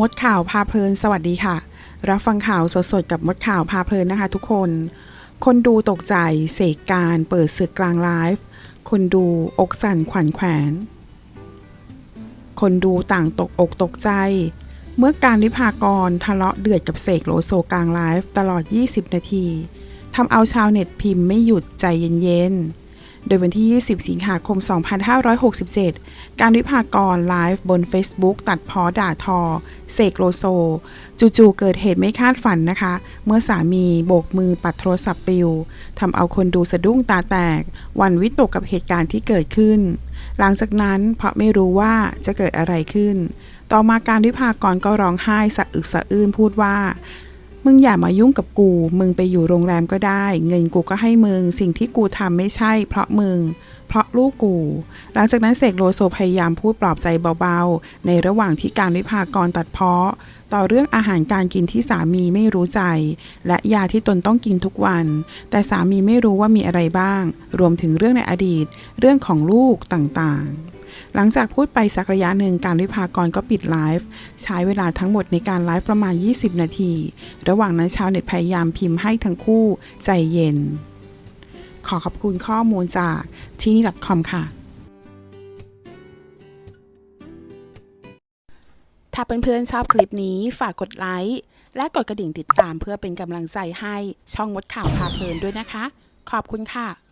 มดข่าวพาเพลิน สวัสดีค่ะ รับฟังข่าวสดๆกับมดข่าวพาเพลินนะคะทุกคน คนดูตกใจเสกการเปิดศึกกลางไลฟ์ คนดูอกสั่นขวัญแขวน คนดูต่างตกอกตกใจ เมื่อการวิพากรทะเลาะเดือดกับเสกโลโซกลางไลฟ์ตลอด 20 นาทีทำเอาชาวเน็ตพิมพ์ไม่หยุดใจเย็นๆ โดยวันที่ 20 สิงหาคม 2567 การวิพากรไลฟ์บน Facebook ตัดพ้อด่าทอ เสกโลโซ จู่ๆเกิดเหตุไม่คาดฝันนะคะ เมื่อสามีโบกมือปัดโทรศัพท์ปิวทำเอาคนดูสะดุ้งตาแตก วันวิตกกับเหตุการณ์ที่เกิดขึ้น หลังจากนั้นเพราะไม่รู้ว่าจะเกิดอะไรขึ้น ต่อมาการวิพากรก็ร้องไห้สะอึกสะอื้นพูดว่า มึงอย่ามายุ่งกับกู มึงไปอยู่โรงแรมก็ได้ เงินกูก็ให้มึง สิ่งที่กูทำไม่ใช่ เพราะมึง เพราะลูกกู หลังจากนั้นเสกโลโซพยายามพูดปลอบใจเบาๆ ในระหว่างที่การวิพากรตัดเพ้อต่อเรื่องอาหารการกินที่สามีไม่รู้ใจ และยาที่ตนต้องกินทุกวัน แต่สามีไม่รู้ว่ามีอะไรบ้าง รวมถึงเรื่องในอดีต เรื่องของลูกต่างๆ หลังจากพูดไปสักระยะหนึ่งการวิพากรก็ปิดไลฟ์ใช้เวลาทั้งหมดในการไลฟ์ประมาณ 20 นาที ระหว่างนั้นชาวเน็ตพยายามพิมพ์ให้ทั้งคู่ใจเย็น ขอขอบคุณข้อมูลจากที่นี่ .com ค่ะ ถ้าเพื่อนๆชอบคลิปนี้ฝากกดไลค์และกดกระดิ่งติดตามเพื่อเป็นกำลังใจให้ช่องมดข่าวพาเพลินด้วยนะคะ ขอบคุณค่ะ